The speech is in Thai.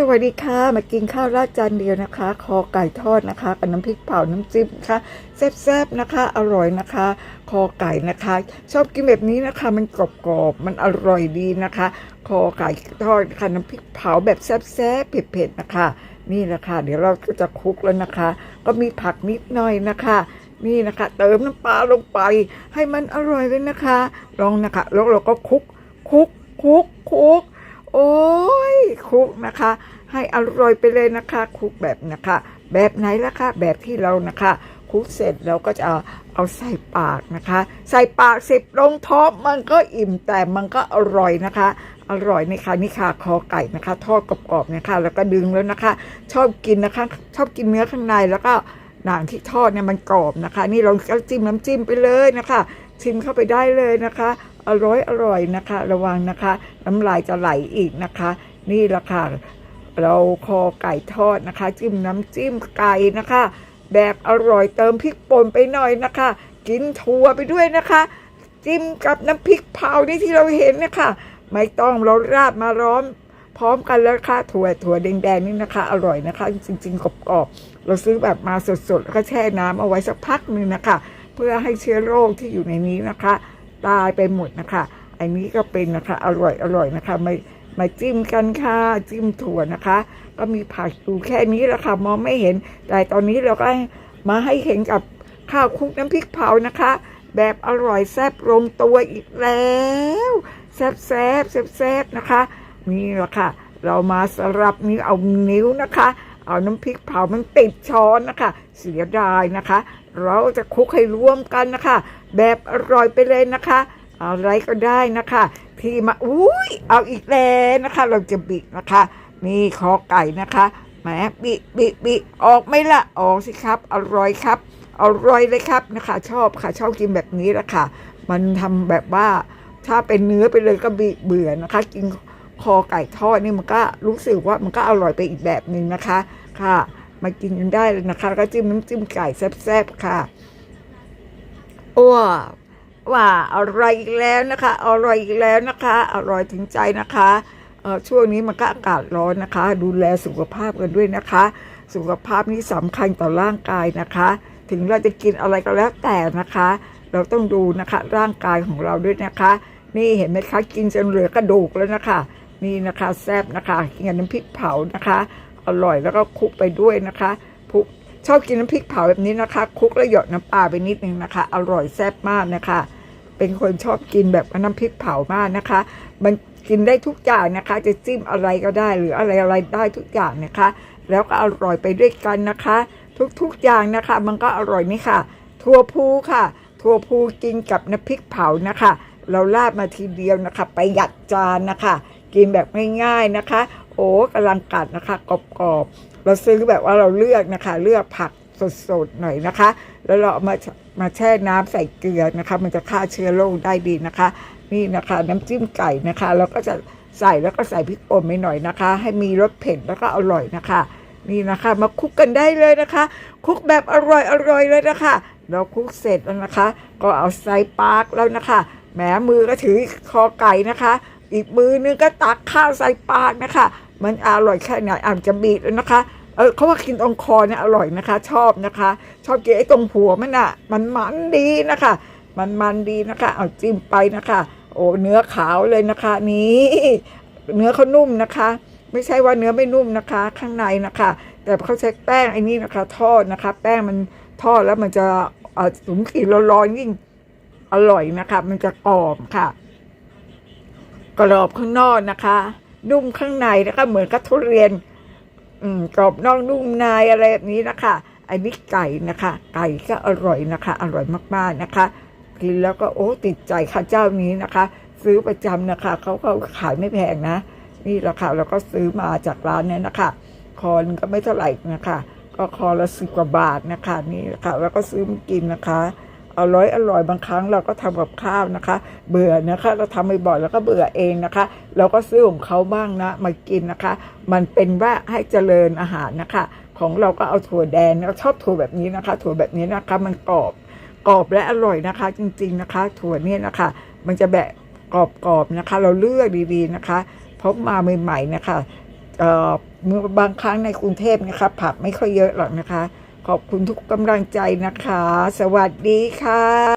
สวัสดีค่ะ มากินข้าวราดจานเดียวนะคะ คอไก่ทอดนะคะกับน้ำพริกเผาน้ำจิ้มนะคะแซ่บๆนะคะ อร่อยนะคะ คอไก่นะคะ ชอบกินแบบนี้นะคะ มันกรอบๆมันอร่อยดีนะคะ คอไก่ทอดค่ะน้ำพริกเผาแบบแซ่บๆเผ็ดๆนะคะ นี่แหละค่ะ เดี๋ยวเราก็จะคลุกแล้วนะคะ ก็มีผักนิดหน่อยนะคะนี่นะคะ เติมน้ำปลาลงไป ให้มันอร่อยเลยนะคะ ลองนะคะแล้วเราก็คลุกคลุกคลุกคลุกโอ้ คุกนะคะ ให้อร่อยไปเลยนะคะคุกแบบนะคะ แบบไหนล่ะคะแบบที่เรานะคะคุกเสร็จเราก็จะเอาเอาใส่ปากนะคะ ใส่ปากเสร็จลงท้องมันก็อิ่มแต่มันก็อร่อยนะคะ อร่อยนี่ค่ะนี่ค่ะคอไก่นะคะ ทอดกรอบๆนะคะ แล้วก็ดึงแล้วนะคะ ชอบกินนะคะ ชอบกินเนื้อข้างในแล้วก็หนังที่ทอดเนี่ยมันกรอบนะคะ นี่เราก็จิ้มน้ำจิ้มไปเลยนะคะชิมเข้าไปได้เลยนะคะ อร่อยอร่อยนะคะ ระวังนะคะ น้ำลายจะไหลอีกนะคะ นี่ละค่ะ เราคอไก่ทอดนะคะ จิ้มน้ำจิ้มไก่นะคะ แบบอร่อยเติมพริกป่นไปหน่อยนะคะ กินถั่วไปด้วยนะคะ จิ้มกับน้ำพริกเผานี่ที่เราเห็นนะคะ ไม่ต้องเราราดมาร้อนพร้อมกันแล้วค่ะถั่วถั่วแดงๆนี่นะคะ อร่อยนะคะ จริงๆกรอบๆเราซื้อแบบมาสดๆแล้วก็แช่น้ำเอาไว้สักพักหนึ่งนะคะ เพื่อให้เชื้อโรคที่อยู่ในนี้นะคะ ตายไปหมดนะคะ อันนี้ก็เป็นนะคะ อร่อยอร่อยนะคะไม่ มาจิ้มกันค่ะจิ้มถั่วนะคะ ก็มีผักอยู่แค่นี้แหละค่ะมองไม่เห็น แต่ตอนนี้เราก็มาให้เห็นกับข้าวคลุกน้ำพริกเผานะคะ แบบอร่อยแซ่บลงตัวอีกแล้วแซ่บแซ่บแซ่บแซ่บนะคะนี่แหละค่ะ เรามาสลับนิ้เอานิ้วนะคะ เอาน้ำพริกเผามันติดช้อนนะคะ เสียดายนะคะ เราจะคลุกให้รวมกันนะคะ แบบอร่อยไปเลยนะคะ อะไรก็ได้นะคะที่มาอุ้ยเอาอีกแล้วนะคะ เราจะบินะคะ นี่คอไก่นะคะแหมบิบิบิออกไม่ละออกสิครับอร่อยครับอร่อยเลยครับนะคะ ชอบค่ะ ชอบกินแบบนี้ละค่ะ มันทำแบบว่าถ้าเป็นเนื้อไปเลยก็บิเบื่อนะคะ กินคอไก่ทอดนี่มันก็รู้สึกว่ามันก็อร่อยไปอีกแบบหนึ่งนะคะค่ะ มากินกันได้เลยนะคะแล้วก็จิ้มน้ำจิ้มไก่แซ่บๆค่ะว้า ว่าอร่อยอีกแล้วนะคะอร่อยอีกแล้วนะคะอร่อยถึงใจนะคะช่วงนี้มันก็อากาศร้อนนะคะ ดูแลสุขภาพกันด้วยนะคะ สุขภาพนี้สำคัญต่อร่างกายนะคะ ถึงเราจะกินอะไรก็แล้วแต่นะคะ เราต้องดูนะคะร่างกายของเราด้วยนะคะ นี่เห็นไหมคะกินจนเหลือกระดูกแล้วนะคะนี่นะคะแซ่บนะคะกินกับน้ำพริกเผานะคะ อร่อยแล้วก็คลุกไปด้วยนะคะคลุกชอบกินน้ำพริกเผาแบบนี้นะคะคลุกแล้วหยดน้ำปลาไปนิดนึงนะคะ อร่อยแซ่บมากนะคะ เป็นคนชอบกินแบบน้ำพริกเผามากนะคะ มันกินได้ทุกอย่างนะคะ จะจิ้มอะไรก็ได้หรืออะไรอะไรได้ทุกอย่างนะคะ แล้วก็อร่อยไปด้วยกันนะคะ ทุกๆอย่างนะคะ มันก็อร่อยนี่ค่ะทั่วพูค่ะทั่วพูกินกับน้ำพริกเผานะคะ เราราดมาทีเดียวนะคะประหยัดจานนะคะ กินแบบง่ายๆนะคะ โอ้กำลังกัดนะคะกรอบๆเราซื้อแบบว่าเราเลือกนะคะ เลือกผักสดๆหน่อยนะคะ แล้วเราเอามามาแช่น้ำใส่เกลือนะคะ มันจะฆ่าเชื้อโรคได้ดีนะคะ นี่นะคะน้ำจิ้มไก่นะคะแล้วก็จะใส่แล้วก็ใส่พริกป่นไปหน่อยนะคะ ให้มีรสเผ็ดแล้วก็อร่อยนะคะ นี่นะคะมาคุกกันได้เลยนะคะ คุกแบบอร่อยอร่อยเลยนะคะเราคุกเสร็จแล้วนะคะ ก็เอาใส่ปากแล้วนะคะแหมมือก็ถือคอไก่นะคะ อีกมือนึงก็ตักข้าวใส่ปากนะคะ มันอร่อยแค่ไหนอาจจะบีบแล้วนะคะ เออเขาว่ากินตรงคอเนี่ยอร่อยนะคะ ชอบนะคะ ชอบกินไอ้ตรงหัวมันอะ มันมันดีนะคะ มันมันดีนะคะ เอาจิ้มไปนะคะ โอ้เนื้อขาวเลยนะคะ นี่เนื้อเขานุ่มนะคะ ไม่ใช่ว่าเนื้อไม่นุ่มนะคะ ข้างในนะคะ แต่เขาใช้แป้งไอ้นี่นะคะ ทอดนะคะ แป้งมันทอดแล้วมันจะเอ่อถุงขีดร้อนๆยิ่งอร่อยนะคะ มันจะกรอบค่ะ กรอบข้างนอกนะคะ นุ่มข้างในนะคะ เหมือนกับทุเรียน อืมกรอบนอกนุ่มในอะไรแบบนี้นะคะไอันนี้ไก่นะคะ ไก่ก็อร่อยนะคะ อร่อยมากๆนะคะ กินแล้วก็โอ้ติดใจค่ะเจ้านี้นะคะ ซื้อประจำนะคะเขาก็ขายไม่แพงนะ นี่ราคาเราก็ซื้อมาจากร้านเนี้ยนะคะ คอนก็ไม่เท่าไหร่นะคะ ก็คอละสิบกว่าบาทนะคะ นี่นะคะแล้วก็ซื้อมากินนะคะ อร่อยอร่อยบางครั้งเราก็ทำกับข้าวนะคะ เบื่อนะคะเราทำบ่อยๆแล้วก็เบื่อเองนะคะ เราก็ซื้อของเขาบ้างนะมากินนะคะ มันเป็นว่าให้เจริญอาหารนะคะ ของเราก็เอาถั่วแดงเราชอบถั่วแบบนี้นะคะ ถั่วแบบนี้นะคะมันกรอบกรอบและอร่อยนะคะ จริง ๆนะคะ ถั่วเนี่ยนะคะ มันจะแบบกรอบๆนะคะ เราเลือกดีๆนะคะพบมาใหม่ๆนะคะเอ่อบางครั้งในกรุงเทพนะคะ ผักไม่ค่อยเยอะหรอกนะคะ ขอบคุณทุกกำลังใจนะคะ สวัสดีค่ะ